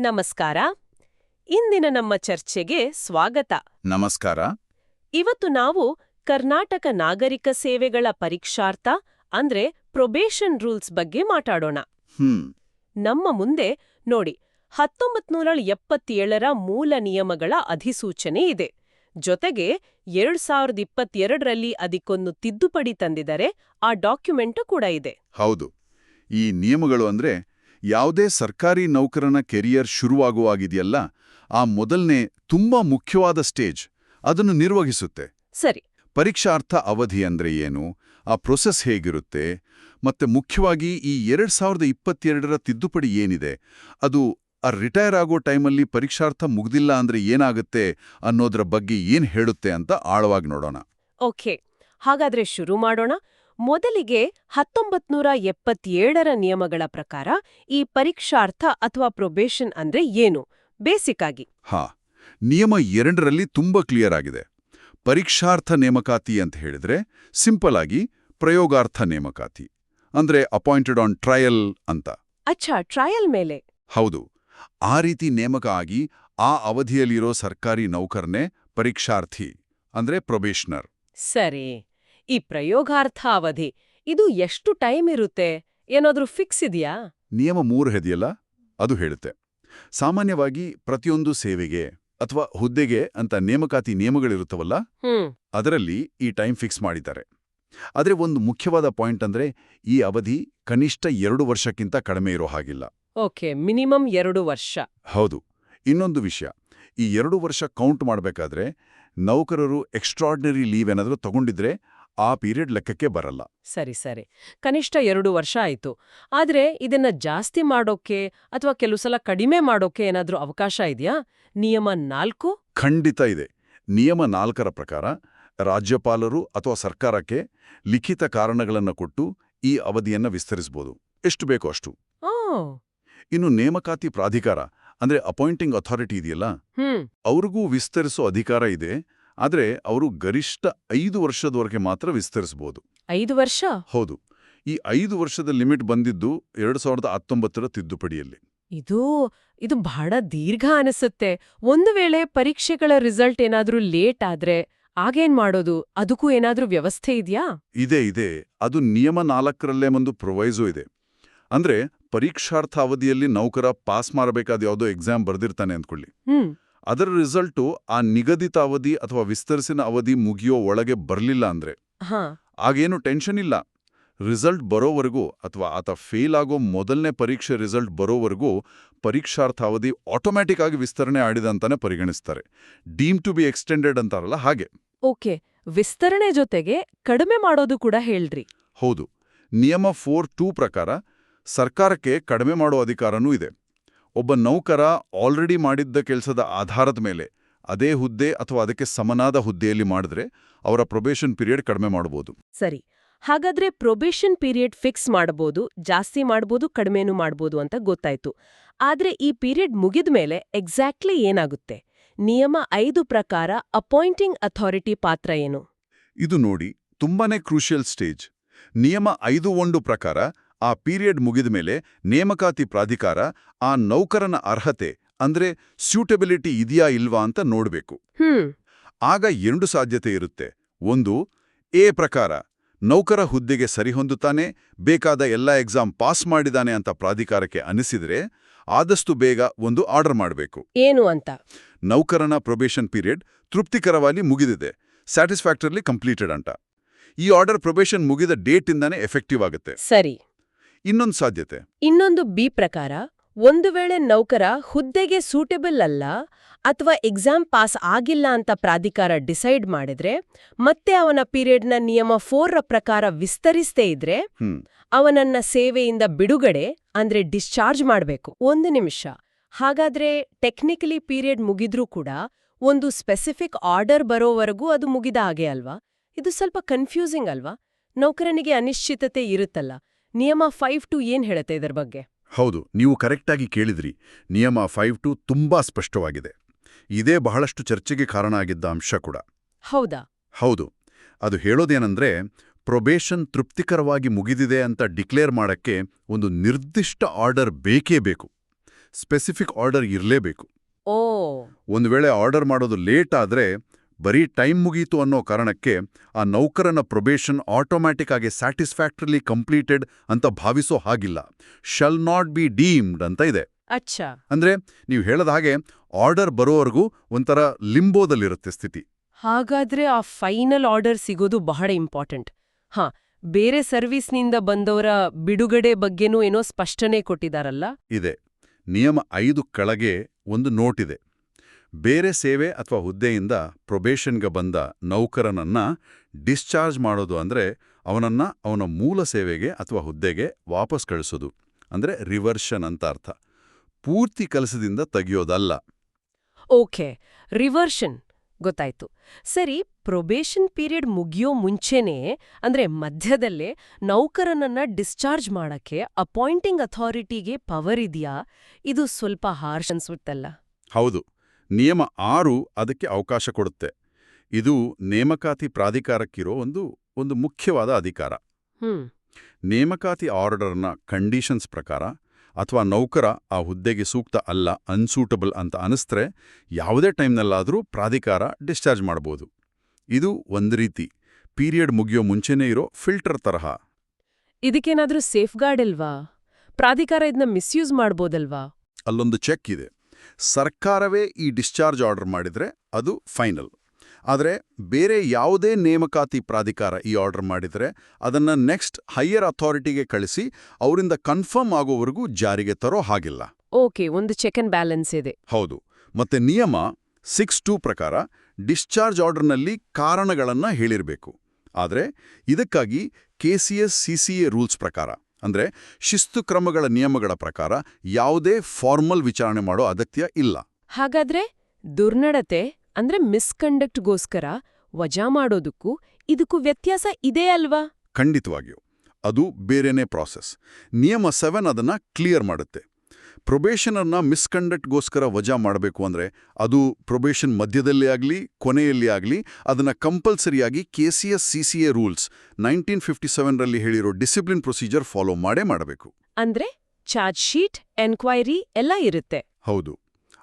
ನಮಸ್ಕಾರ. ಇಂದಿನ ನಮ್ಮ ಚರ್ಚೆಗೆ ಸ್ವಾಗತ. ನಮಸ್ಕಾರ. ಇವತ್ತು ನಾವು ಕರ್ನಾಟಕ ನಾಗರಿಕ ಸೇವೆಗಳ ಪರೀಕ್ಷಾರ್ಥ ಅಂದ್ರೆ ಪ್ರೊಬೇಷನ್ ರೂಲ್ಸ್ ಬಗ್ಗೆ ಮಾತಾಡೋಣ. ಹ್ಮ್. ನಮ್ಮ ಮುಂದೆ ನೋಡಿ ಹತ್ತೊಂಬತ್ನೂರ ಎಪ್ಪತ್ತೇಳರ ಮೂಲ ನಿಯಮಗಳ ಅಧಿಸೂಚನೆ ಇದೆ. ಜೊತೆಗೆ ಎರಡ್ ಸಾವಿರದ ಇಪ್ಪತ್ತೆರಡರಲ್ಲಿ ಅದಕ್ಕೊಂದು ತಿದ್ದುಪಡಿ ತಂದಿದರೆ ಆ ಡಾಕ್ಯುಮೆಂಟು ಕೂಡ ಇದೆ. ಹೌದು. ಈ ನಿಯಮಗಳು ಅಂದ್ರೆ ಯಾವುದೇ ಸರ್ಕಾರಿ ನೌಕರನ ಕೆರಿಯರ್ ಶುರುವಾಗುವಾಗಿದೆಯಲ್ಲ ಆ ಮೊದಲನೇ ತುಂಬಾ ಮುಖ್ಯವಾದ ಸ್ಟೇಜ್ ಅದನ್ನು ನಿರ್ವಹಿಸುತ್ತೆ. ಸರಿ. ಪರೀಕ್ಷಾರ್ಥ ಅವಧಿ ಅಂದ್ರೆ ಏನು ಆ ಪ್ರೊಸೆಸ್ ಹೇಗಿರುತ್ತೆ ಮತ್ತೆ ಮುಖ್ಯವಾಗಿ ಈ ಎರಡ್ ಸಾವಿರದ ಇಪ್ಪತ್ತೆರಡರ ತಿದ್ದುಪಡಿ ಏನಿದೆ ಅದು ಆ ರಿಟೈರ್ ಆಗೋ ಟೈಮಲ್ಲಿ ಪರೀಕ್ಷಾರ್ಥ ಮುಗ್ದಿಲ್ಲ ಅಂದ್ರೆ ಏನಾಗುತ್ತೆ ಅನ್ನೋದ್ರ ಬಗ್ಗೆ ಏನ್ ಹೇಳುತ್ತೆ ಅಂತ ಆಳವಾಗಿ ನೋಡೋಣ. ಓಕೆ ಹಾಗಾದ್ರೆ ಶುರು ಮಾಡೋಣ. ಮೊದಲಿಗೆ ಹತ್ತೊಂಬತ್ನೂರ ಎಪ್ಪತ್ತೇಳರ ನಿಯಮಗಳ ಪ್ರಕಾರ ಈ ಪರೀಕ್ಷಾರ್ಥ ಅಥವಾ ಪ್ರೊಬೇಷನ್ ಅಂದ್ರೆ ಏನು? ಬೇಸಿಕ್ ಆಗಿ. ಹಾ ನಿಯಮ ಎರಡರಲ್ಲಿ ತುಂಬಾ ಕ್ಲಿಯರ್ ಆಗಿದೆ. ಪರೀಕ್ಷಾರ್ಥ ನೇಮಕಾತಿ ಅಂತ ಹೇಳಿದ್ರೆ ಸಿಂಪಲ್ ಆಗಿ ಪ್ರಯೋಗಾರ್ಥ ನೇಮಕಾತಿ ಅಂದ್ರೆ ಅಪಾಯಿಂಟೆಡ್ ಆನ್ ಟ್ರಯಲ್ ಅಂತ. ಅಚ್ಛಾ ಟ್ರಯಲ್ ಮೇಲೆ? ಹೌದು ಆ ರೀತಿ ನೇಮಕ ಆಗಿ ಆ ಅವಧಿಯಲ್ಲಿರೋ ಸರ್ಕಾರಿ ನೌಕರನೇ ಪರೀಕ್ಷಾರ್ಥಿ ಅಂದ್ರೆ ಪ್ರೊಬೇಷನರ್ ಸರಿ. ಈ ಪ್ರಯೋಗಾರ್ಥ ಅವಧಿ ಇದು ಎಷ್ಟು ಟೈಮ್ ಇರುತ್ತೆ? ಏನಾದ್ರೂ ಫಿಕ್ಸ್ ಇದೆಯಾ? ನಿಯಮ ಮೂರು ಹೆದೆಯಲ್ಲ ಅದು ಹೇಳುತ್ತೆ. ಸಾಮಾನ್ಯವಾಗಿ ಪ್ರತಿಯೊಂದು ಸೇವೆಗೆ ಅಥವಾ ಹುದ್ದೆಗೆ ಅಂತ ನೇಮಕಾತಿ ನಿಯಮಗಳಿರುತ್ತವಲ್ಲ ಅದರಲ್ಲಿ ಈ ಟೈಮ್ ಫಿಕ್ಸ್ ಮಾಡಿದ್ದಾರೆ. ಆದರೆ ಒಂದು ಮುಖ್ಯವಾದ ಪಾಯಿಂಟ್ ಅಂದ್ರೆ ಈ ಅವಧಿ ಕನಿಷ್ಠ ಎರಡು ವರ್ಷಕ್ಕಿಂತ ಕಡಿಮೆ ಇರೋ ಹಾಗಿಲ್ಲ. ಓಕೆ ಮಿನಿಮಮ್ ಎರಡು ವರ್ಷ. ಹೌದು. ಇನ್ನೊಂದು ವಿಷಯ ಈ ಎರಡು ವರ್ಷ ಕೌಂಟ್ ಮಾಡಬೇಕಾದ್ರೆ ನೌಕರರು ಎಕ್ಸ್ಟ್ರಾರ್ಡಿನರಿ ಲೀವ್ ಏನಾದರೂ ತಗೊಂಡಿದ್ರೆ ಆ ಪೀರಿಯಡ್ ಲೆಕ್ಕಕ್ಕೆ ಬರಲ್ಲ. ಸರಿ ಸರಿ. ಕನಿಷ್ಠ ಎರಡು ವರ್ಷ ಆಯ್ತು. ಆದರೆ ಇದನ್ನ ಜಾಸ್ತಿ ಮಾಡೋಕೆ ಅಥವಾ ಕೆಲವು ಸಲ ಕಡಿಮೆ ಮಾಡೋಕೆ ಏನಾದರೂ ಅವಕಾಶ ಇದೆಯಾ? ನಿಯಮ ನಾಲ್ಕು? ಖಂಡಿತ ಇದೆ. ನಿಯಮ ನಾಲ್ಕರ ಪ್ರಕಾರ ರಾಜ್ಯಪಾಲರು ಅಥವಾ ಸರ್ಕಾರಕ್ಕೆ ಲಿಖಿತ ಕಾರಣಗಳನ್ನು ಕೊಟ್ಟು ಈ ಅವಧಿಯನ್ನ ವಿಸ್ತರಿಸಬಹುದು ಎಷ್ಟು ಬೇಕೋ ಅಷ್ಟು. ಇನ್ನು ನೇಮಕಾತಿ ಪ್ರಾಧಿಕಾರ ಅಂದ್ರೆ ಅಪಾಯಿಂಟಿಂಗ್ ಅಥಾರಿಟಿ ಇದೆಯಲ್ಲ? ಅವ್ರಿಗೂ ವಿಸ್ತರಿಸೋ ಅಧಿಕಾರ ಇದೆ. ಆದರೆ ಅವರು ಗರಿಷ್ಠ ಐದು ವರ್ಷದವರೆಗೆ ಮಾತ್ರ ವಿಸ್ತರಿಸಬಹುದು ಐದು ವರ್ಷ? ಹೌದು. ಈ ಐದು ವರ್ಷದ ಲಿಮಿಟ್ ಬಂದಿದ್ದು ಎರಡು ಸಾವಿರದ ಹತ್ತೊಂಬತ್ತರ ತಿದ್ದುಪಡಿಯಲ್ಲಿ. ಇದು ಇದು ಬಹಳ ದೀರ್ಘ ಅನಿಸುತ್ತೆ. ಒಂದು ವೇಳೆ ಪರೀಕ್ಷೆಗಳ ರಿಸಲ್ಟ್ ಏನಾದ್ರೂ ಲೇಟ್ ಆದ್ರೆ ಆಗೇನ್ ಮಾಡೋದು? ಅದಕ್ಕೂ ಏನಾದ್ರೂ ವ್ಯವಸ್ಥೆ ಇದೆಯಾ? ಇದೆ ಇದೆ. ಅದು ನಿಯಮ ನಾಲ್ಕರಲ್ಲೇ ಒಂದು ಪ್ರೊವೈಸೋ ಇದೆ. ಅಂದ್ರೆ ಪರೀಕ್ಷಾರ್ಥ ಅವಧಿಯಲ್ಲಿ ನೌಕರ ಪಾಸ್ ಮಾಡಬೇಕಾದ ಯಾವುದೋ ಎಕ್ಸಾಮ್ ಬರ್ದಿರ್ತಾನೆ ಅಂದ್ಕೊಳ್ಳಿ. ಹ್ಮ್. ಅದರ ರಿಸಲ್ಟು ಆ ನಿಗದಿತ ಅವಧಿ ಅಥವಾ ವಿಸ್ತರಿಸಿನ ಅವಧಿ ಮುಗಿಯೋ ಒಳಗೆ ಬರಲಿಲ್ಲ ಅಂದ್ರೆ. ಹಾ. ಆಗೇನು ಟೆನ್ಷನ್ ಇಲ್ಲ. ರಿಸಲ್ಟ್ ಬರೋವರೆಗೂ ಅಥವಾ ಆತ ಫೇಲ್ ಆಗೋ ಮೊದಲನೇ ಪರೀಕ್ಷೆ ರಿಸಲ್ಟ್ ಬರೋವರೆಗೂ ಪರೀಕ್ಷಾರ್ಥ ಅವಧಿ ಆಟೋಮ್ಯಾಟಿಕ್ ಆಗಿ ವಿಸ್ತರಣೆ ಆಡಿದಂತಾನೆ ಪರಿಗಣಿಸ್ತಾರೆ. ಡೀಮ್ ಟು ಬಿ ಎಕ್ಸ್ಟೆಂಡೆಡ್ ಅಂತಾರಲ್ಲ ಹಾಗೆ. ಓಕೆ ವಿಸ್ತರಣೆ ಜೊತೆಗೆ ಕಡಿಮೆ ಮಾಡೋದು ಕೂಡ ಹೇಳ್ರಿ. ಹೌದು. ನಿಯಮ ಫೋರ್ ಟೂ ಪ್ರಕಾರ ಸರ್ಕಾರಕ್ಕೆ ಕಡಿಮೆ ಮಾಡೋ ಅಧಿಕಾರನೂ ಇದೆ. ಒಬ್ಬ ನೌಕರ ಆಲ್ರೆಡಿ ಮಾಡಿದ್ದ ಕೆಲಸದ ಆಧಾರದ ಮೇಲೆ ಅದೇ ಹುದ್ದೆ ಅಥವಾ ಅದಕ್ಕೆ ಸಮನಾದ ಹುದ್ದೆಯಲ್ಲಿ ಮಾಡಿದ್ರೆ ಅವರ ಪ್ರೊಬೇಷನ್ ಪೀರಿಯಡ್ ಕಡಿಮೆ ಮಾಡಬಹುದು ಸರಿ ಹಾಗಾದ್ರೆ ಪ್ರೊಬೇಷನ್ ಪೀರಿಯಡ್ ಫಿಕ್ಸ್ ಮಾಡಬಹುದು ಜಾಸ್ತಿ ಮಾಡಬಹುದು ಕಡಿಮೆನೂ ಮಾಡಬಹುದು ಅಂತ ಗೊತ್ತಾಯ್ತು. ಆದ್ರೆ ಈ ಪೀರಿಯಡ್ ಮುಗಿದ ಮೇಲೆ ಎಕ್ಸಾಕ್ಟ್ಲಿ ಏನಾಗುತ್ತೆ? ನಿಯಮ ಐದು ಪ್ರಕಾರ ಅಪಾಯಿಂಟಿಂಗ್ ಅಥಾರಿಟಿ ಪಾತ್ರ ಏನು? ಇದು ನೋಡಿ ತುಂಬಾನೇ ಕ್ರೂಷಿಯಲ್ ಸ್ಟೇಜ್ ನಿಯಮ ಐದು ಒಂದು ಪ್ರಕಾರ ಆ ಪೀರಿಯಡ್ ಮುಗಿದ ಮೇಲೆ ನೇಮಕಾತಿ ಪ್ರಾಧಿಕಾರ ಆ ನೌಕರನ ಅರ್ಹತೆ ಅಂದ್ರೆ ಸ್ಯೂಟಬಿಲಿಟಿ ಇದೆಯಾ ಇಲ್ವಾ ಅಂತ ನೋಡ್ಬೇಕು. ಆಗ ಎರಡು ಸಾಧ್ಯತೆ ಇರುತ್ತೆ. ಒಂದು ಎ ಪ್ರಕಾರ ನೌಕರ ಹುದ್ದೆಗೆ ಸರಿಹೊಂದುತ್ತಾನೆ ಬೇಕಾದ ಎಲ್ಲ ಎಕ್ಸಾಮ್ ಪಾಸ್ ಮಾಡಿದಾನೆ ಅಂತ ಪ್ರಾಧಿಕಾರಕ್ಕೆ ಅನಿಸಿದರೆ ಆದಷ್ಟು ಬೇಗ ಒಂದು ಆರ್ಡರ್ ಮಾಡಬೇಕು. ಏನು ಅಂತ? ನೌಕರನ ಪ್ರೊಬೇಷನ್ ಪೀರಿಯಡ್ ತೃಪ್ತಿಕರವಾಗಿ ಮುಗಿದಿದೆ. ಸ್ಯಾಟಿಸ್ಫ್ಯಾಕ್ಟರ್ಲಿ ಕಂಪ್ಲೀಟೆಡ್ ಅಂತ ಈ ಆರ್ಡರ್ ಪ್ರೊಬೇಷನ್ ಮುಗಿದ ಡೇಟಿಂದಾನೇ ಎಫೆಕ್ಟಿವ್ ಆಗುತ್ತೆ. ಸರಿ. ಇನ್ನೊಂದು ಸಾಧ್ಯತೆ. ಇನ್ನೊಂದು ಬಿ ಪ್ರಕಾರ ಒಂದು ವೇಳೆ ನೌಕರ ಹುದ್ದೆಗೆ ಸೂಟೆಬಲ್ ಅಲ್ಲ ಅಥವಾ ಎಕ್ಸಾಮ್ ಪಾಸ್ ಆಗಿಲ್ಲ ಅಂತ ಪ್ರಾಧಿಕಾರ ಡಿಸೈಡ್ ಮಾಡಿದ್ರೆ ಮತ್ತೆ ಅವನ ಪೀರಿಯಡ್ನ ನಿಯಮ ಫೋರ್ರ ಪ್ರಕಾರ ವಿಸ್ತರಿಸದೇ ಇದ್ರೆ ಅವನನ್ನ ಸೇವೆಯಿಂದ ಬಿಡುಗಡೆ ಅಂದ್ರೆ ಡಿಸ್ಚಾರ್ಜ್ ಮಾಡಬೇಕು. ಒಂದು ನಿಮಿಷ. ಹಾಗಾದ್ರೆ ಟೆಕ್ನಿಕಲಿ ಪೀರಿಯಡ್ ಮುಗಿದ್ರೂ ಕೂಡ ಒಂದು ಸ್ಪೆಸಿಫಿಕ್ ಆರ್ಡರ್ ಬರೋವರೆಗೂ ಅದು ಮುಗಿದ ಹಾಗೆ ಅಲ್ವಾ? ಇದು ಸ್ವಲ್ಪ ಕನ್ಫ್ಯೂಸಿಂಗ್ ಅಲ್ವಾ? ನೌಕರನಿಗೆ ಅನಿಶ್ಚಿತತೆ ಇರುತ್ತಲ್ಲ. ನಿಯಮ ಫೈವ್ ಟು ಏನ್ ಹೇಳುತ್ತೆ ಇದರ ಬಗ್ಗೆ? ಹೌದು ನೀವು ಕರೆಕ್ಟಾಗಿ ಕೇಳಿದ್ರಿ. ನಿಯಮ ಫೈವ್ ಟು ತುಂಬಾ ಸ್ಪಷ್ಟವಾಗಿದೆ. ಇದೇ ಬಹಳಷ್ಟು ಚರ್ಚೆಗೆ ಕಾರಣ ಆಗಿದ್ದ ಅಂಶ ಕೂಡ. ಹೌದಾ? ಹೌದು. ಅದು ಹೇಳೋದೇನಂದ್ರೆ ಪ್ರೊಬೇಷನ್ ತೃಪ್ತಿಕರವಾಗಿ ಮುಗಿದಿದೆ ಅಂತ ಡಿಕ್ಲೇರ್ ಮಾಡಕ್ಕೆ ಒಂದು ನಿರ್ದಿಷ್ಟ ಆರ್ಡರ್ ಬೇಕೇ ಬೇಕು. ಸ್ಪೆಸಿಫಿಕ್ ಆರ್ಡರ್ ಇರಲೇಬೇಕು. ಓ. ಒಂದು ವೇಳೆ ಆರ್ಡರ್ ಮಾಡೋದು ಲೇಟ್ ಆದ್ರೆ ಬರೀ ಟೈಮ್ ಮುಗೀತು ಅನ್ನೋ ಕಾರಣಕ್ಕೆ ಆ ನೌಕರನ ಪ್ರೊಬೇಷನ್ ಆಟೋಮ್ಯಾಟಿಕ್ ಆಗಿ ಸ್ಯಾಟಿಸ್ಫ್ಯಾಕ್ಟರಿಲಿ ಕಂಪ್ಲೀಟೆಡ್ ಅಂತ ಭಾವಿಸೋ ಹಾಗಿಲ್ಲ. ಶಲ್ ನಾಟ್ ಬಿ ಡೀಮ್ಡ್ ಅಂತ ಇದೆ. ಅಚ್ಚಾ. ಅಂದ್ರೆ ನೀವು ಹೇಳದ ಹಾಗೆ ಆರ್ಡರ್ ಬರೋವರೆಗೂ ಒಂಥರ ಲಿಂಬೋದಲ್ಲಿರುತ್ತೆ ಸ್ಥಿತಿ. ಹಾಗಾದ್ರೆ ಆ ಫೈನಲ್ ಆರ್ಡರ್ ಸಿಗೋದು ಬಹಳ ಇಂಪಾರ್ಟೆಂಟ್. ಹಾ ಬೇರೆ ಸರ್ವಿಸ್ನಿಂದ ಬಂದವರ ಬಿಡುಗಡೆ ಬಗ್ಗೆನೂ ಏನೋ ಸ್ಪಷ್ಟನೆ ಕೊಟ್ಟಿದಾರಲ್ಲ? ಇದೆ. ನಿಯಮ ಐದು ಕೆಳಗೆ ಒಂದು ನೋಟಿದೆ ಬೇರೆ ಸೇವೆ ಅಥವಾ ಹುದ್ದೆಯಿಂದ ಪ್ರೊಬೇಷನ್ಗೆ ಬಂದ ನೌಕರನನ್ನ ಡಿಸ್ಚಾರ್ಜ್ ಮಾಡೋದು ಅಂದ್ರೆ ಅವನನ್ನ ಅವನ ಮೂಲ ಸೇವೆಗೆ ಅಥವಾ ಹುದ್ದೆಗೆ ವಾಪಸ್ ಕಳಿಸೋದು. ಅಂದ್ರೆ ರಿವರ್ಷನ್ ಅಂತ ಅರ್ಥ. ಪೂರ್ತಿ ಕೆಲಸದಿಂದ ತೆಗೆಯೋದಲ್ಲ. ಓಕೆ ರಿವರ್ಷನ್ ಗೊತ್ತಾಯ್ತು. ಸರಿ ಪ್ರೊಬೇಷನ್ ಪೀರಿಯಡ್ ಮುಗಿಯೋ ಮುಂಚೆನೇ ಅಂದ್ರೆ ಮಧ್ಯದಲ್ಲೇ ನೌಕರನನ್ನ ಡಿಸ್ಚಾರ್ಜ್ ಮಾಡಕ್ಕೆ ಅಪಾಯಿಂಟಿಂಗ್ ಅಥಾರಿಟಿಗೆ ಪವರ್ ಇದೆಯಾ? ಇದು ಸ್ವಲ್ಪ ಹಾರ್ಷ್ ಅನ್ಸುತ್ತಲ್ಲ ಹೌದು. ನಿಯಮ ಆರು ಅದಕ್ಕೆ ಅವಕಾಶ ಕೊಡುತ್ತೆ. ಇದು ನೇಮಕಾತಿ ಪ್ರಾಧಿಕಾರಕ್ಕಿರೋ ಒಂದು ಒಂದು ಮುಖ್ಯವಾದ ಅಧಿಕಾರ. ನೇಮಕಾತಿ ಆರ್ಡರ್ನ ಕಂಡೀಷನ್ಸ್ ಪ್ರಕಾರ ಅಥವಾ ನೌಕರ ಆ ಹುದ್ದೆಗೆ ಸೂಕ್ತ ಅಲ್ಲ ಅನ್ಸೂಟಬಲ್ ಅಂತ ಅನಿಸ್ತರೆ ಯಾವುದೇ ಟೈಮ್ನಲ್ಲಾದರೂ ಪ್ರಾಧಿಕಾರ ಡಿಸ್ಚಾರ್ಜ್ ಮಾಡ್ಬೋದು. ಇದು ಒಂದು ರೀತಿ. ಪೀರಿಯಡ್ ಮುಗಿಯೋ ಮುಂಚೆನೇ ಇರೋ ಫಿಲ್ಟರ್ ತರಹ. ಇದಕ್ಕೇನಾದರೂ ಸೇಫ್ ಗಾರ್ಡ್ ಇಲ್ವಾ? ಪ್ರಾಧಿಕಾರ ಇದನ್ನ ಮಿಸ್ಯೂಸ್ ಮಾಡ್ಬೋದಲ್ವಾ? ಅಲ್ಲೊಂದು ಚೆಕ್ ಇದೆ. ಸರ್ಕಾರವೇ ಈ ಡಿಸ್ಚಾರ್ಜ್ ಆರ್ಡರ್ ಮಾಡಿದ್ರೆ ಅದು ಫೈನಲ್. ಆದರೆ ಬೇರೆ ಯಾವುದೇ ನೇಮಕಾತಿ ಪ್ರಾಧಿಕಾರ ಈ ಆರ್ಡರ್ ಮಾಡಿದರೆ ಅದನ್ನು ನೆಕ್ಸ್ಟ್ ಹೈಯರ್ ಅಥಾರಿಟಿಗೆ ಕಳಿಸಿ ಅವರಿಂದ ಕನ್ಫರ್ಮ್ ಆಗೋವರೆಗೂ ಜಾರಿಗೆ ತರೋ ಹಾಗಿಲ್ಲ. ಓಕೆ ಒಂದು ಚೆಕ್ ಅಂಡ್ ಬ್ಯಾಲೆನ್ಸ್ ಇದೆ. ಹೌದು. ಮತ್ತೆ ನಿಯಮ ಸಿಕ್ಸ್ ಟೂ ಪ್ರಕಾರ ಡಿಸ್ಚಾರ್ಜ್ ಆರ್ಡರ್ನಲ್ಲಿ ಕಾರಣಗಳನ್ನು ಹೇಳಿರಬೇಕು. ಆದರೆ ಇದಕ್ಕಾಗಿ ಕೆಸಿಎಸ್ ಸಿಸಿಎ ರೂಲ್ಸ್ ಪ್ರಕಾರ. ಅಂದ್ರೆ ಶಿಸ್ತು ಕ್ರಮಗಳ ನಿಯಮಗಳ ಪ್ರಕಾರ ಯಾವುದೇ ಫಾರ್ಮಲ್ ವಿಚಾರಣೆ ಮಾಡೋ ಅಗತ್ಯ ಇಲ್ಲ. ಹಾಗಾದ್ರೆ ದುರ್ನಡತೆ ಅಂದ್ರೆ ಮಿಸ್ಕಂಡಕ್ಟ್ಗೋಸ್ಕರ ವಜಾ ಮಾಡೋದಕ್ಕೂ ಇದಕ್ಕೂ ವ್ಯತ್ಯಾಸ ಇದೆ ಅಲ್ವಾ? ಖಂಡಿತವಾಗಿಯೂ. ಅದು ಬೇರೆನೇ ಪ್ರಾಸೆಸ್ ನಿಯಮ ಸೆವೆನ್ ಅದನ್ನ ಕ್ಲಿಯರ್ ಮಾಡುತ್ತೆ. ಪ್ರೊಬೇಷನರ್ನ ಮಿಸ್ಕಂಡಕ್ಟ್ಗೋಸ್ಕರ ವಜಾ ಮಾಡಬೇಕು ಅಂದ್ರೆ ಅದು ಪ್ರೊಬೇಷನ್ ಮಧ್ಯದಲ್ಲಿ ಆಗಲಿ ಕೊನೆಯಲ್ಲಿ ಆಗಲಿ ಅದನ್ನ ಕಂಪಲ್ಸರಿಯಾಗಿ K C S C C A rules nineteen fifty ಸೆವೆನ್ರಲ್ಲಿ ಹೇಳಿರೋ ಡಿಸಿಪ್ಲಿನ್ ಪ್ರೊಸೀಜರ್ ಫಾಲೋ ಮಾಡೇ ಮಾಡಬೇಕು. ಅಂದ್ರೆ ಚಾರ್ಜ್ ಶೀಟ್ ಎನ್ಕ್ವೈರಿ ಎಲ್ಲ ಇರುತ್ತೆ. ಹೌದು.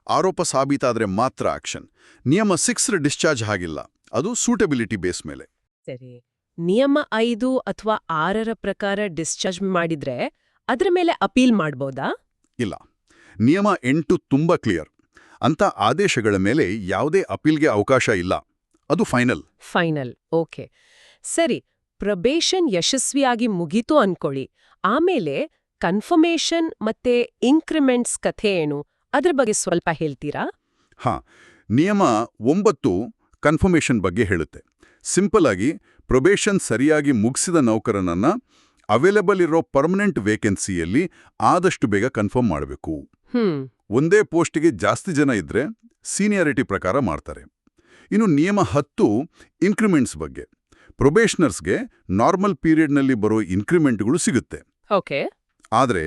ಆರೋಪ ಸಾಬೀತಾದ್ರೆ ಮಾತ್ರ ಆಕ್ಷನ್. ನಿಯಮ ಸಿಕ್ಸ್ ಡಿಸ್ಚಾರ್ಜ್ ಆಗಿಲ್ಲ ಅದು ಸೂಟಬಿಲಿಟಿ ಬೇಸ್ ಮೇಲೆ. ಸರಿ. ನಿಯಮ ಐದು ಅಥವಾ ಆರರ ಪ್ರಕಾರ ಡಿಸ್ಚಾರ್ಜ್ ಮಾಡಿದ್ರೆ ಅದರ ಮೇಲೆ ಅಪೀಲ್ ಮಾಡ್ಬೋದಾ? ಇಲ್ಲ. ನಿಯಮ ಎಂಟು ತುಂಬ ಕ್ಲಿಯರ್. ಅಂತ ಆದೇಶಗಳ ಮೇಲೆ ಯಾವುದೇ ಅಪೀಲ್ಗೆ ಅವಕಾಶ ಇಲ್ಲ. ಅದು ಫೈನಲ್. ಫೈನಲ್. ಓಕೆ. ಸರಿ ಪ್ರೊಬೇಷನ್ ಯಶಸ್ವಿಯಾಗಿ ಮುಗೀತು ಅನ್ಕೊಳ್ಳಿ. ಆಮೇಲೆ ಕನ್ಫರ್ಮೇಷನ್ ಮತ್ತೆ ಇನ್ಕ್ರಿಮೆಂಟ್ಸ್ ಕಥೆ ಏನು? ಅದ್ರ ಬಗ್ಗೆ ಸ್ವಲ್ಪ ಹೇಳ್ತೀರಾ? ಹಾ. ನಿಯಮ ಒಂಬತ್ತು ಕನ್ಫರ್ಮೇಷನ್ ಬಗ್ಗೆ ಹೇಳುತ್ತೆ. ಸಿಂಪಲ್ ಆಗಿ ಪ್ರೊಬೇಷನ್ ಸರಿಯಾಗಿ ಮುಗಿಸಿದ ನೌಕರನನ್ನ ಅವೈಲೇಬಲ್ ಇರೋ ಪರ್ಮನೆಂಟ್ ವೇಕೆನ್ಸಿಯಲ್ಲಿ ಆದಷ್ಟು ಬೇಗ ಕನ್ಫರ್ಮ್ ಮಾಡಬೇಕು. ಒಂದೇ ಪೋಸ್ಟ್ಗೆ ಜಾಸ್ತಿ ಜನ ಇದ್ರೆ ಸೀನಿಯಾರಿಟಿ ಪ್ರಕಾರ ಮಾಡ್ತಾರೆ. ಇನ್ನು ನಿಯಮ ಹತ್ತು ಇನ್ಕ್ರಿಮೆಂಟ್ಸ್ ಬಗ್ಗೆ. ಪ್ರೊಬೇಷನರ್ಸ್ಗೆ ನಾರ್ಮಲ್ ಪೀರಿಯಡ್ನಲ್ಲಿ ಬರೋ ಇನ್ಕ್ರಿಮೆಂಟ್ಗಳು ಸಿಗುತ್ತೆ. ಓಕೆ. ಆದರೆ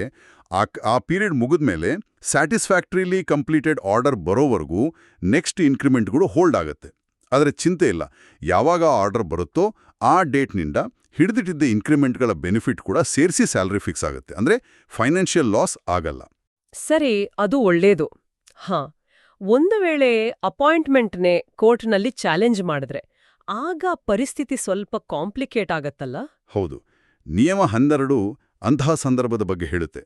ಆ ಆ ಪೀರಿಯಡ್ ಮುಗಿದ್ಮೇಲೆ ಸ್ಯಾಟಿಸ್ಫ್ಯಾಕ್ಟ್ರಿಲಿ ಕಂಪ್ಲೀಟೆಡ್ ಆರ್ಡರ್ ಬರೋವರೆಗೂ ನೆಕ್ಸ್ಟ್ ಇನ್ಕ್ರಿಮೆಂಟ್ಗಳು ಹೋಲ್ಡ್ ಆಗುತ್ತೆ. ಆದರೆ ಚಿಂತೆ ಇಲ್ಲ. ಯಾವಾಗ ಆರ್ಡರ್ ಬರುತ್ತೋ ಆ ಡೇಟ್ನಿಂದ ಹಿಡಿದಿಟ್ಟಿದ್ದ ಇನ್ಕ್ರಿಮೆಂಟ್ಗಳ ಬೆನಿಫಿಟ್ ಕೂಡ ಸೇರಿಸಿ ಸ್ಯಾಲರಿ ಫಿಕ್ಸ್ ಆಗುತ್ತೆ. ಅಂದರೆ ಫೈನಾನ್ಷಿಯಲ್ ಲಾಸ್ ಆಗಲ್ಲ. ಸರಿ ಅದು ಒಳ್ಳೇದು. ಹಾಂ ಒಂದು ವೇಳೆ ಅಪಾಯಿಂಟ್ಮೆಂಟ್ನೇ ಕೋರ್ಟ್ನಲ್ಲಿ ಚಾಲೆಂಜ್ ಮಾಡಿದ್ರೆ ಆಗ ಪರಿಸ್ಥಿತಿ ಸ್ವಲ್ಪ ಕಾಂಪ್ಲಿಕೇಟ್ ಆಗತ್ತಲ್ಲ? ಹೌದು. ನಿಯಮ ಹನ್ನೆರಡು ಅಂತಹ ಸಂದರ್ಭದ ಬಗ್ಗೆ ಹೇಳುತ್ತೆ.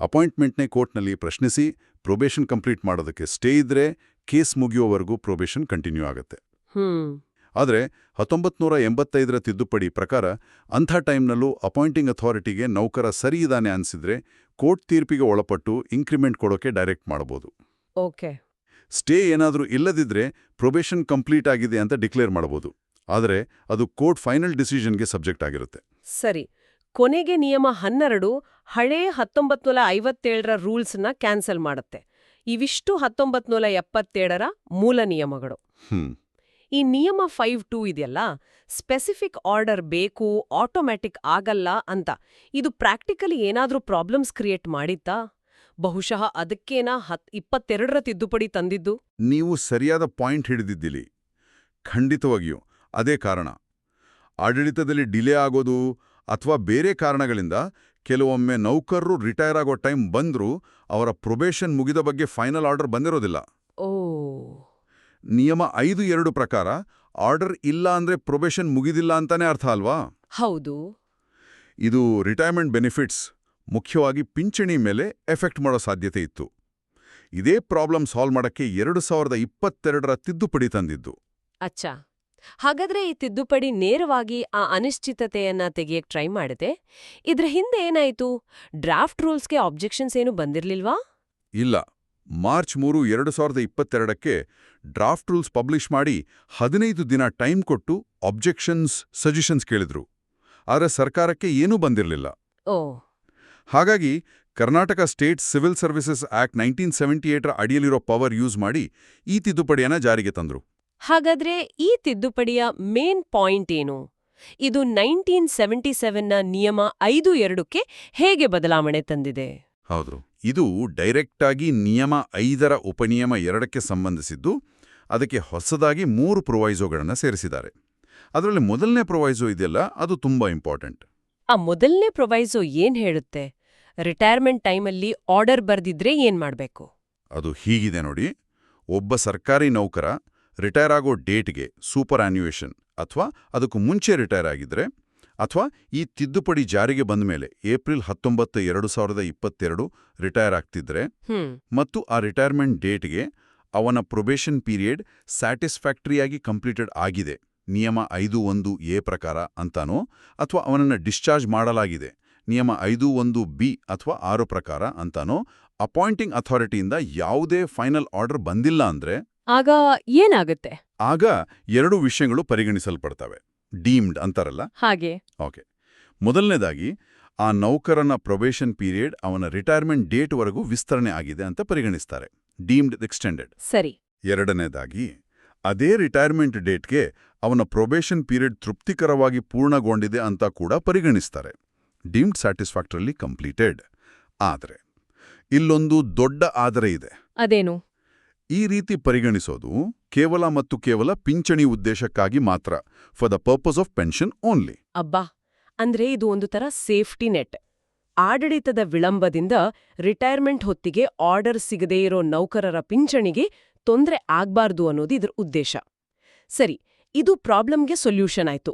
ಅಪಾಯಿಂಟ್ಮೆಂಟ್ನೇ ಕೋರ್ಟ್ನಲ್ಲಿ ಪ್ರಶ್ನಿಸಿ ಪ್ರೊಬೇಷನ್ ಕಂಪ್ಲೀಟ್ ಮಾಡೋದಕ್ಕೆ ಸ್ಟೇ ಇದ್ರೆ ಕೇಸ್ ಮುಗಿಯೋವರೆಗೂ ಪ್ರೊಬೇಷನ್ ಕಂಟಿನ್ಯೂ ಆಗುತ್ತೆ. ಹ್ಮ್. ಆದರೆ ಹತ್ತೊಂಬತ್ತು ನೂರ ಎಂಬತ್ತೈದರ ತಿದ್ದುಪಡಿ ಪ್ರಕಾರ ಅಂಥ ಟೈಮ್ನಲ್ಲೂ ಅಪಾಯಿಂಟಿಂಗ್ ಅಥಾರಿಟಿಗೆ ನೌಕರ ಸರಿ ಇದ್ದಾನೆ ಅನಿಸಿದ್ರೆ ಕೋರ್ಟ್ ತೀರ್ಪಿಗೆ ಒಳಪಟ್ಟು ಇನ್ಕ್ರಿಮೆಂಟ್ ಕೊಡೋಕೆ ಡೈರೆಕ್ಟ್ ಮಾಡಬಹುದು ಓಕೆ. ಸ್ಟೇ ಏನಾದರೂ ಇಲ್ಲದಿದ್ರೆ ಪ್ರೊಬೇಷನ್ ಕಂಪ್ಲೀಟ್ ಆಗಿದೆ ಅಂತ ಡಿಕ್ಲೇರ್ ಮಾಡಬಹುದು ಆದರೆ ಅದು ಕೋರ್ಟ್ ಫೈನಲ್ ಡಿಸಿಷನ್ಗೆ ಸಬ್ಜೆಕ್ಟ್ ಆಗಿರುತ್ತೆ. ಸರಿ. ಕೊನೆಗೆ ನಿಯಮ ಹನ್ನೆರಡು ಹಳೇ ಹತ್ತೊಂಬತ್ತು ನೂರ ಐವತ್ತೇಳರ ರೂಲ್ಸ್ನ ಕ್ಯಾನ್ಸಲ್ ಮಾಡುತ್ತೆ. ಇವಿಷ್ಟು ಹತ್ತೊಂಬತ್ತು ನೂರ ಎಪ್ಪತ್ತೇಳರ ಮೂಲ ನಿಯಮಗಳು. ಹ್ಮ್. ಈ ನಿಯಮ ಫೈವ್ ಟೂ ಇದೆಯಲ್ಲ ಸ್ಪೆಸಿಫಿಕ್ ಆರ್ಡರ್ ಬೇಕು ಆಟೋಮ್ಯಾಟಿಕ್ ಆಗಲ್ಲ ಅಂತ ಇದು ಪ್ರಾಕ್ಟಿಕಲಿ ಏನಾದ್ರೂ ಪ್ರಾಬ್ಲಮ್ಸ್ ಕ್ರಿಯೇಟ್ ಮಾಡಿತ್ತಾ? ಬಹುಶಃ ಅದಕ್ಕೇನ ಹತ್ ಇಪ್ಪತ್ತೆರಡರ ತಿದ್ದುಪಡಿ ತಂದಿದ್ದು? ನೀವು ಸರಿಯಾದ ಪಾಯಿಂಟ್ ಹಿಡಿದಿದ್ದೀರಿ. ಖಂಡಿತವಾಗಿಯೂ ಅದೇ ಕಾರಣ. ಆಡಳಿತದಲ್ಲಿ ಡಿಲೇ ಆಗೋದು ಅಥವಾ ಬೇರೆ ಕಾರಣಗಳಿಂದ ಕೆಲವೊಮ್ಮೆ ನೌಕರರು ರಿಟೈರ್ ಆಗೋ ಟೈಮ್ ಬಂದರೂ ಅವರ ಪ್ರೊಬೇಷನ್ ಮುಗಿದ ಬಗ್ಗೆ ಫೈನಲ್ ಆರ್ಡರ್ ಬಂದಿರೋದಿಲ್ಲ. ಓ. ನಿಯಮ ಐದು ಎರಡು ಪ್ರಕಾರ ಆರ್ಡರ್ ಇಲ್ಲ ಅಂದ್ರೆ ಪ್ರೊಬೇಷನ್ ಮುಗಿದಿಲ್ಲ ಅಂತಾನೆ ಅರ್ಥ ಅಲ್ವಾ? ಹೌದು. ಇದು ರಿಟೈರ್ಮೆಂಟ್ ಬೆನಿಫಿಟ್ಸ್ ಮುಖ್ಯವಾಗಿ ಪಿಂಚಣಿ ಮೇಲೆ ಎಫೆಕ್ಟ್ ಮಾಡೋ ಸಾಧ್ಯತೆ ಇತ್ತು. ಇದೇ ಪ್ರಾಬ್ಲಮ್ ಸಾಲ್ವ್ ಮಾಡಕ್ಕೆ ಎರಡು ಸಾವಿರದ ಇಪ್ಪತ್ತೆರಡರ ತಿದ್ದುಪಡಿ ತಂದಿದ್ದು. ಅಚ್ಚಾ. ಹಾಗಾದ್ರೆ ಈ ತಿದ್ದುಪಡಿ ನೇರವಾಗಿ ಆ ಅನಿಶ್ಚಿತತೆಯನ್ನ ತೆಗೆಯಕ್ಕೆ ಟ್ರೈ ಮಾಡಿದೆ. ಇದ್ರ ಹಿಂದೆ ಏನಾಯ್ತು? ಡ್ರಾಫ್ಟ್ ರೂಲ್ಸ್ಗೆ ಆಬ್ಜೆಕ್ಷನ್ಸ್ ಏನು ಬಂದಿರ್ಲಿಲ್ವಾ? ಇಲ್ಲ. ಮಾರ್ಚ್ ಮೂರು ಎರಡು ಸಾವಿರದ ಇಪ್ಪತ್ತೆರಡಕ್ಕೆ ಡ್ರಾಫ್ಟ್ ರೂಲ್ಸ್ ಪಬ್ಲಿಷ್ ಮಾಡಿ ಹದಿನೈದು ದಿನ ಟೈಮ್ ಕೊಟ್ಟು ಅಬ್ಜೆಕ್ಷನ್ಸ್ ಸಜೆಷನ್ಸ್ ಕೇಳಿದ್ರು. ಆದರೆ ಸರ್ಕಾರಕ್ಕೆ ಏನೂ ಬಂದಿರಲಿಲ್ಲ. ಓ. ಹಾಗಾಗಿ Karnataka state civil services act nineteen seventy ಏಟರ ಅಡಿಯಲ್ಲಿರೋ ಪವರ್ ಯೂಸ್ ಮಾಡಿ ಈ ತಿದ್ದುಪಡಿಯನ್ನ ಜಾರಿಗೆ ತಂದ್ರು. ಹಾಗಾದ್ರೆ ಈ ತಿದ್ದುಪಡಿಯ ಮೇನ್ ಪಾಯಿಂಟ್ ಏನು? ಇದು ನೈನ್ಟೀನ್ ಸೆವೆಂಟಿ ಸೆವೆನ್ನ ನಿಯಮ ಐದು ಎರಡಕ್ಕೆ ಹೇಗೆ ಬದಲಾವಣೆ ತಂದಿದೆ? ಹೌದು. ಇದು ಡೈರೆಕ್ಟ್ ಆಗಿ ನಿಯಮ ಐದರ ಉಪನಿಯಮ ಎರಡಕ್ಕೆ ಸಂಬಂಧಿಸಿದ್ದು ಅದಕ್ಕೆ ಹೊಸದಾಗಿ ಮೂರು ಪ್ರೊವೈಸೋಗಳನ್ನು ಸೇರಿಸಿದ್ದಾರೆ. ಅದರಲ್ಲಿ ಮೊದಲನೇ ಪ್ರೊವೈಸೋ ಇದೆಯಲ್ಲ ಅದು ತುಂಬಾ ಇಂಪಾರ್ಟೆಂಟ್ ಆ ಮೊದಲನೇ ಪ್ರೊವೈಸೋ ಏನ್ ಹೇಳುತ್ತೆ? ರಿಟೈರ್ಮೆಂಟ್ ಟೈಮಲ್ಲಿ ಆರ್ಡರ್ ಬರ್ದಿದ್ರೆ ಏನ್ ಮಾಡಬೇಕು? ಅದು ಹೀಗಿದೆ ನೋಡಿ. ಒಬ್ಬ ಸರ್ಕಾರಿ ನೌಕರ ರಿಟೈರ್ ಆಗೋ ಡೇಟ್ಗೆ ಸೂಪರ್ ಆನ್ಯುಯೇಷನ್ ಅಥವಾ ಅದಕ್ಕೂ ಮುಂಚೆ ರಿಟೈರ್ ಆಗಿದ್ರೆ ಅಥವಾ ಈ ತಿದ್ದುಪಡಿ ಜಾರಿಗೆ ಬಂದ ಮೇಲೆ ಏಪ್ರಿಲ್ ಹತ್ತೊಂಬತ್ತು ಎರಡು ಸಾವಿರದ ಇಪ್ಪತ್ತೆರಡು ರಿಟೈರ್ ಆಗ್ತಿದ್ರೆ ಮತ್ತು ಆ ರಿಟೈರ್ಮೆಂಟ್ ಡೇಟ್ಗೆ ಅವನ ಪ್ರೊಬೇಷನ್ ಪೀರಿಯಡ್ ಸ್ಯಾಟಿಸ್ಫ್ಯಾಕ್ಟರಿಯಾಗಿ ಕಂಪ್ಲೀಟೆಡ್ ಆಗಿದೆ. ನಿಯಮ ಐದು ಒಂದು ಎ ಪ್ರಕಾರ ಅಂತಾನೋ ಅಥವಾ ಅವನನ್ನು ಡಿಸ್ಚಾರ್ಜ್ ಮಾಡಲಾಗಿದೆ. ನಿಯಮ ಐದು ಒಂದು ಬಿ ಅಥವಾ ಆರು ಪ್ರಕಾರ ಅಂತಾನೋ ಅಪಾಯಿಂಟಿಂಗ್ ಅಥಾರಿಟಿಯಿಂದ ಯಾವುದೇ ಫೈನಲ್ ಆರ್ಡರ್ ಬಂದಿಲ್ಲ ಅಂದ್ರೆ ಆಗ ಏನಾಗುತ್ತೆ? ಆಗ ಎರಡು ವಿಷಯಗಳು ಪರಿಗಣಿಸಲ್ಪಡ್ತವೆ. ಡೀಮ್ಡ್ ಅಂತಾರಲ್ಲ? ಹಾಗೆ. ಓಕೆ ಮೊದಲನೇದಾಗಿ ಆ ನೌಕರನ ಪ್ರೊಬೇಷನ್ ಪೀರಿಯಡ್ ಅವನ ರಿಟೈರ್ಮೆಂಟ್ ಡೇಟ್ ವರೆಗೂ ವಿಸ್ತರಣೆ ಆಗಿದೆ ಅಂತ ಪರಿಗಣಿಸ್ತಾರೆ. ಡೀಮ್ಡ್ ಎಕ್ಸ್ಟೆಂಡೆಡ್ ಸರಿ. ಎರಡನೇದಾಗಿ ಅದೇ ರಿಟೈರ್ಮೆಂಟ್ ಡೇಟ್ಗೆ ಅವನ ಪ್ರೊಬೇಷನ್ ಪೀರಿಯಡ್ ತೃಪ್ತಿಕರವಾಗಿ ಪೂರ್ಣಗೊಂಡಿದೆ ಅಂತ ಕೂಡ ಪರಿಗಣಿಸ್ತಾರೆ. ಡೀಮ್ಡ್ ಸ್ಯಾಟಿಸ್ಫ್ಯಾಕ್ಟರಿಲಿ ಕಂಪ್ಲೀಟೆಡ್ ಆದರೆ ಇಲ್ಲೊಂದು ದೊಡ್ಡ ಆದರೆ ಇದೆ. ಅದೇನು? ಈ ರೀತಿ ಪರಿಗಣಿಸೋದು ಕೇವಲ ಮತ್ತು ಕೇವಲ ಪಿಂಚಣಿ ಉದ್ದೇಶಕ್ಕಾಗಿ ಮಾತ್ರ for the purpose of pension only ಅಬ್ಬಾ! ಅಂದ್ರೆ ಇದು ಒಂದು ತರ ಸೇಫ್ಟಿ ನೆಟ್. ಆಡಳಿತದ ವಿಳಂಬದಿಂದ ರಿಟೈರ್ಮೆಂಟ್ ಹೊತ್ತಿಗೆ ಆರ್ಡರ್ ಸಿಗದೇ ಇರೋ ನೌಕರರ ಪಿಂಚಣಿಗೆ ತೊಂದ್ರೆ ಆಗ್ಬಾರ್ದು ಅನ್ನೋದು ಇದ್ರ ಉದ್ದೇಶ. ಸರಿ ಇದು ಪ್ರಾಬ್ಲಮ್ಗೆ ಸೊಲ್ಯೂಷನ್ ಆಯ್ತು.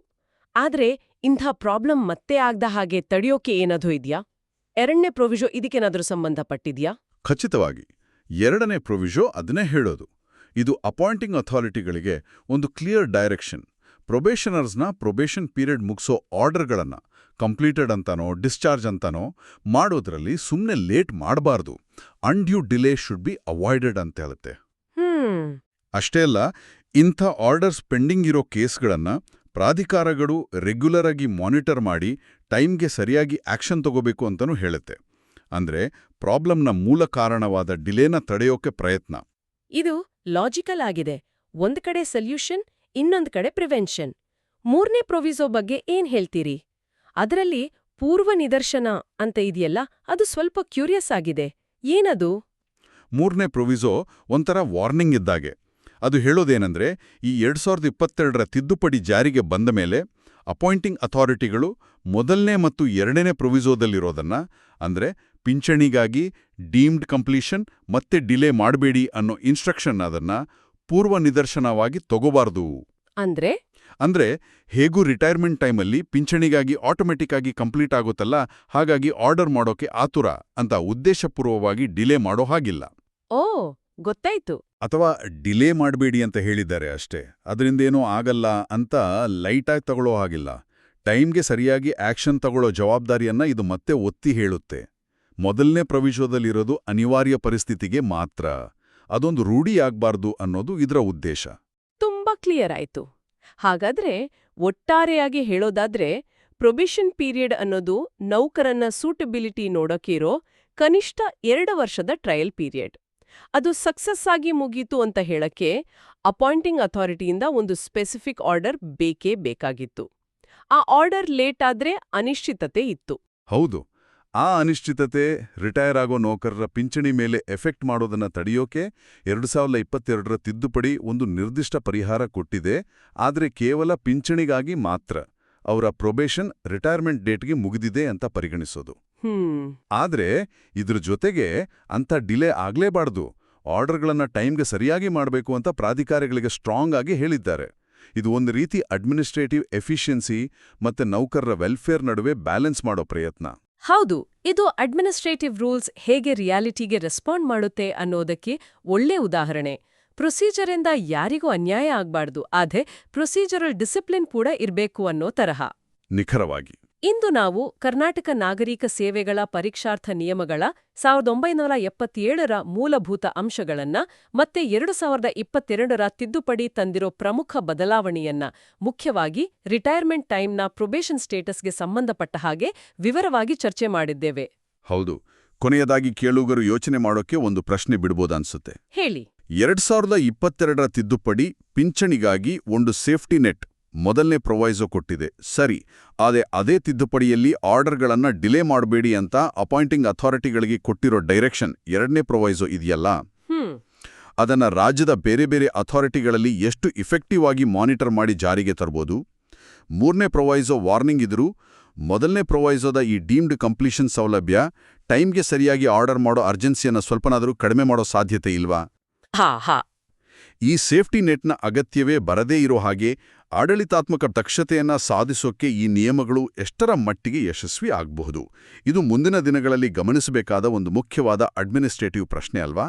ಆದ್ರೆ ಇಂಥ ಪ್ರಾಬ್ಲಮ್ ಮತ್ತೆ ಆಗ್ದ ಹಾಗೆ ತಡೆಯೋಕೆ ಏನಾದ್ರೂ ಇದ್ಯಾ? ಎರಡನೇ ಪ್ರೊವಿಜೋ ಇದಕ್ಕೇನಾದ್ರೂ ಸಂಬಂಧಪಟ್ಟಿದ್ಯಾ? ಖಚಿತವಾಗಿ ಎರಡನೇ ಪ್ರೊವಿಷೋ ಅದನ್ನೇ ಹೇಳೋದು. ಇದು ಅಪಾಯಿಂಟಿಂಗ್ ಅಥಾರಿಟಿಗಳಿಗೆ ಒಂದು ಕ್ಲಿಯರ್ ಡೈರೆಕ್ಷನ್ ಪ್ರೊಬೇಷನರ್ಸ್ನ ಪ್ರೊಬೇಷನ್ ಪೀರಿಯಡ್ ಮುಗಿಸೋ ಆರ್ಡರ್ಗಳನ್ನು ಕಂಪ್ಲೀಟೆಡ್ ಅಂತಾನೋ ಡಿಸ್ಚಾರ್ಜ್ ಅಂತಾನೋ ಮಾಡೋದ್ರಲ್ಲಿ ಸುಮ್ಮನೆ ಲೇಟ್ ಮಾಡಬಾರ್ದು. Undue delay should be avoided ಅಂತ ಹೇಳುತ್ತೆ. ಅಷ್ಟೇ ಅಲ್ಲ ಇಂಥ ಆರ್ಡರ್ಸ್ ಪೆಂಡಿಂಗ್ ಇರೋ ಕೇಸ್ಗಳನ್ನು ಪ್ರಾಧಿಕಾರಗಳು ರೆಗ್ಯುಲರ್ ಆಗಿ ಮಾನಿಟರ್ ಮಾಡಿ ಟೈಮ್ಗೆ ಸರಿಯಾಗಿ ಆಕ್ಷನ್ ತಗೋಬೇಕು ಅಂತನೂ ಹೇಳುತ್ತೆ. ಅಂದ್ರೆ ಪ್ರಾಬ್ಲಮ್ನ ಮೂಲ ಕಾರಣವಾದ ಡಿಲೇನ ತಡೆಯೋಕೆ ಪ್ರಯತ್ನ. ಇದು ಲಾಜಿಕಲ್ ಆಗಿದೆ. ಒಂದ್ ಕಡೆ ಸೊಲ್ಯೂಷನ್ ಇನ್ನೊಂದ್ ಕಡೆ ಪ್ರಿವೆನ್ಷನ್. ಮೂರನೇ ಪ್ರೊವಿಸೋ ಬಗ್ಗೆ ಏನ್ ಹೇಳ್ತೀರಿ? ಅದರಲ್ಲಿ ಪೂರ್ವ ನಿದರ್ಶನ ಅಂತ ಇದೆಯಲ್ಲ ಅದು ಸ್ವಲ್ಪ ಕ್ಯೂರಿಯಸ್ ಆಗಿದೆ. ಏನದು? ಮೂರನೇ ಪ್ರೊವಿಸೋ ಒಂಥರ ವಾರ್ನಿಂಗ್ ಇದ್ದಾಗೆ. ಅದು ಹೇಳೋದೇನೆಂದ್ರೆ ಈ ಎರಡ್ ಸಾವಿರದ ಇಪ್ಪತ್ತೆರಡರ ತಿದ್ದುಪಡಿ ಜಾರಿಗೆ ಬಂದ ಮೇಲೆ ಅಪಾಯಿಂಟಿಂಗ್ ಅಥಾರಿಟಿಗಳು ಮೊದಲನೇ ಮತ್ತು ಎರಡನೇ ಪ್ರೊವಿಸೋದಲ್ಲಿರೋದನ್ನ ಅಂದ್ರೆ ಪಿಂಚಣಿಗಾಗಿ ಡೀಮ್ಡ್ ಕಂಪ್ಲೀಷನ್ ಮತ್ತೆ ಡಿಲೇ ಮಾಡಬೇಡಿ ಅನ್ನೋ ಇನ್ಸ್ಟ್ರಕ್ಷನ್ ಅದನ್ನ ಪೂರ್ವ ನಿದರ್ಶನವಾಗಿ ತಗೋಬಾರ್ದು. ಅಂದ್ರೆ? ಅಂದ್ರೆ ಹೇಗೂ ರಿಟೈರ್ಮೆಂಟ್ ಟೈಮಲ್ಲಿ ಪಿಂಚಣಿಗಾಗಿ ಆಟೋಮೆಟಿಕ್ ಆಗಿ ಕಂಪ್ಲೀಟ್ ಆಗುತ್ತಲ್ಲ ಹಾಗಾಗಿ ಆರ್ಡರ್ ಮಾಡೋಕೆ ಆತುರ ಅಂತ ಉದ್ದೇಶಪೂರ್ವವಾಗಿ ಡಿಲೇ ಮಾಡೋ ಹಾಗಿಲ್ಲ. ಓ ಗೊತ್ತಾಯ್ತು. ಅಥವಾ ಡಿಲೇ ಮಾಡಬೇಡಿ ಅಂತ ಹೇಳಿದ್ದಾರೆ ಅಷ್ಟೇ ಅದರಿಂದೇನೂ ಆಗಲ್ಲ ಅಂತ ಲೈಟಾಗಿ ತಗೊಳ್ಳೋ ಹಾಗಿಲ್ಲ. ಟೈಮ್ಗೆ ಸರಿಯಾಗಿ ಆಕ್ಷನ್ ತಗೊಳ್ಳೋ ಜವಾಬ್ದಾರಿಯನ್ನ ಇದು ಮತ್ತೆ ಒತ್ತಿ ಹೇಳುತ್ತೆ. ಮೊದಲನೇ ಪ್ರವೇಶದಲ್ಲಿರೋದು ಅನಿವಾರ್ಯ ಪರಿಸ್ಥಿತಿಗೆ ಮಾತ್ರ. ಅದೊಂದು ರೂಢಿಯಾಗಬಾರ್ದು ಅನ್ನೋದು ಇದರ ಉದ್ದೇಶ. ತುಂಬಾ ಕ್ಲಿಯರ್ ಆಯ್ತು. ಹಾಗಾದ್ರೆ ಒಟ್ಟಾರೆಯಾಗಿ ಹೇಳೋದಾದ್ರೆ ಪ್ರೊಬಿಷನ್ ಪೀರಿಯಡ್ ಅನ್ನೋದು ನೌಕರನ್ನ ಸೂಟಬಿಲಿಟಿ ನೋಡೋಕಿರೋ ಕನಿಷ್ಠ ಎರಡು ವರ್ಷದ ಟ್ರಯಲ್ ಪೀರಿಯಡ್ ಅದು ಸಕ್ಸಸ್ ಆಗಿ ಮುಗೀತು ಅಂತ ಹೇಳಕ್ಕೆ ಅಪಾಯಿಂಟಿಂಗ್ ಅಥಾರಿಟಿಯಿಂದ ಒಂದು ಸ್ಪೆಸಿಫಿಕ್ ಆರ್ಡರ್ ಬೇಕೇ ಬೇಕಾಗಿತ್ತು. ಆ ಆರ್ಡರ್ ಲೇಟ್ ಆದ್ರೆ ಅನಿಶ್ಚಿತತೆ ಇತ್ತು. ಹೌದು. ಆ ಅನಿಶ್ಚಿತತೆ ರಿಟೈರ್ ಆಗೋ ನೌಕರರ ಪಿಂಚಣಿ ಮೇಲೆ ಎಫೆಕ್ಟ್ ಮಾಡೋದನ್ನ ತಡೆಯೋಕೆ ಎರಡು ಸಾವಿರದ ಇಪ್ಪತ್ತೆರಡರ ತಿದ್ದುಪಡಿ ಒಂದು ನಿರ್ದಿಷ್ಟ ಪರಿಹಾರ ಕೊಟ್ಟಿದೆ ಆದರೆ ಕೇವಲ ಪಿಂಚಣಿಗಾಗಿ ಮಾತ್ರ. ಅವರ ಪ್ರೊಬೇಷನ್ ರಿಟೈರ್ಮೆಂಟ್ ಡೇಟ್ಗೆ ಮುಗಿದಿದೆ ಅಂತ ಪರಿಗಣಿಸೋದು. ಆದರೆ ಇದ್ರ ಜೊತೆಗೆ ಅಂತ ಡಿಲೇ ಆಗಲೇಬಾರ್ದು. ಆರ್ಡರ್ಗಳನ್ನು ಟೈಮ್ಗೆ ಸರಿಯಾಗಿ ಮಾಡಬೇಕು ಅಂತ ಪ್ರಾಧಿಕಾರಗಳಿಗೆ ಸ್ಟ್ರಾಂಗ್ ಆಗಿ ಹೇಳಿದ್ದಾರೆ. ಇದು ಒಂದು ರೀತಿ ಅಡ್ಮಿನಿಸ್ಟ್ರೇಟಿವ್ ಎಫಿಷಿಯನ್ಸಿ ಮತ್ತೆ ನೌಕರರ ವೆಲ್ಫೇರ್ ನಡುವೆ ಬ್ಯಾಲೆನ್ಸ್ ಮಾಡೋ ಪ್ರಯತ್ನ. ಹೌದು, ಇದು ಅಡ್ಮಿನಿಸ್ಟ್ರೇಟಿವ್ ರೂಲ್ಸ್ ಹೇಗೆ ರಿಯಾಲಿಟಿಗೆ ರೆಸ್ಪಾಂಡ್ ಮಾಡುತ್ತೆ ಅನ್ನೋದಕ್ಕೆ ಒಳ್ಳೆ ಉದಾಹರಣೆ. ಪ್ರೊಸೀಜರಿಂದ ಯಾರಿಗೂ ಅನ್ಯಾಯ ಆಗ್ಬಾರ್ದು, ಆದ್ರೆ ಪ್ರೊಸೀಜರಲ್ ಡಿಸಿಪ್ಲಿನ್ ಕೂಡ ಇರಬೇಕು ಅನ್ನೋ ತರಹ. ನಿಖರವಾಗಿ. ಇಂದು ನಾವು ಕರ್ನಾಟಕ ನಾಗರಿಕ ಸೇವೆಗಳ ಪರೀಕ್ಷಾರ್ಥ ನಿಯಮಗಳ ಸಾವಿರದ ಒಂಬೈನೂರ ಎಪ್ಪತ್ತೇಳರ ಮೂಲಭೂತ ಅಂಶಗಳನ್ನ ಮತ್ತೆ ಎರಡು ಸಾವಿರದ ಇಪ್ಪತ್ತೆರಡರ ತಿದ್ದುಪಡಿ ತಂದಿರೋ ಪ್ರಮುಖ ಬದಲಾವಣೆಯನ್ನ ಮುಖ್ಯವಾಗಿ ರಿಟೈರ್ಮೆಂಟ್ ಟೈಮ್ನ ಪ್ರೊಬೇಷನ್ ಸ್ಟೇಟಸ್ಗೆ ಸಂಬಂಧಪಟ್ಟ ಹಾಗೆ ವಿವರವಾಗಿ ಚರ್ಚೆ ಮಾಡಿದ್ದೇವೆ. ಹೌದು ಕೊನೆಯದಾಗಿ ಕೇಳುಗರು ಯೋಚನೆ ಮಾಡೋಕೆ ಒಂದು ಪ್ರಶ್ನೆ ಬಿಡ್ಬೋದನ್ಸುತ್ತೆ. ಹೇಳಿ. ಎರಡ್ ಸಾವಿರದ ಇಪ್ಪತ್ತೆರಡರ ತಿದ್ದುಪಡಿ ಪಿಂಚಣಿಗಾಗಿ ಒಂದು ಸೇಫ್ಟಿ ನೆಟ್ ಮೊದಲನೇ ಪ್ರೊವೈಸೋ ಕೊಟ್ಟಿದೆ. ಸರಿ ಆದರೆ ಅದೇ ತಿದ್ದುಪಡಿಯಲ್ಲಿ ಆರ್ಡರ್ಗಳನ್ನು ಡಿಲೇ ಮಾಡಬೇಡಿ ಅಂತ ಅಪಾಯಿಂಟಿಂಗ್ ಅಥಾರಿಟಿಗಳಿಗೆ ಕೊಟ್ಟಿರೋ ಡೈರೆಕ್ಷನ್ ಎರಡನೇ ಪ್ರೊವೈಸೋ ಇದೆಯಲ್ಲ? ಅದನ್ನು ರಾಜ್ಯದ ಬೇರೆ ಬೇರೆ ಅಥಾರಿಟಿಗಳಲ್ಲಿ ಎಷ್ಟು ಇಫೆಕ್ಟಿವ್ ಆಗಿ ಮಾನಿಟರ್ ಮಾಡಿ ಜಾರಿಗೆ ತರ್ಬೋದು? ಮೂರನೇ ಪ್ರೊವೈಸೋ ವಾರ್ನಿಂಗ್ ಇದ್ರೂ ಮೊದಲನೇ ಪ್ರೊವೈಸೋದ ಈ ಡೀಮ್ಡ್ ಕಂಪ್ಲೀಷನ್ ಸೌಲಭ್ಯ ಟೈಮ್ಗೆ ಸರಿಯಾಗಿ ಆರ್ಡರ್ ಮಾಡೋ ಅರ್ಜೆನ್ಸಿಯನ್ನು ಸ್ವಲ್ಪನಾದರೂ ಕಡಿಮೆ ಮಾಡೋ ಸಾಧ್ಯತೆ ಇಲ್ವಾ? ಹಾ ಹಾ. ಈ ಸೇಫ್ಟಿ ನೆಟ್ನ ಅಗತ್ಯವೇ ಬರದೇ ಇರೋ ಹಾಗೆ ಆಡಳಿತಾತ್ಮಕ ದಕ್ಷತೆಯನ್ನು ಸಾಧಿಸೋಕೆ ಈ ನಿಯಮಗಳು ಎಷ್ಟರ ಮಟ್ಟಿಗೆ ಯಶಸ್ವಿ ಆಗಬಹುದು? ಇದು ಮುಂದಿನ ದಿನಗಳಲ್ಲಿ ಗಮನಿಸಬೇಕಾದ ಒಂದು ಮುಖ್ಯವಾದ ಅಡ್ಮಿನಿಸ್ಟ್ರೇಟಿವ್ ಪ್ರಶ್ನೆ ಅಲ್ವಾ?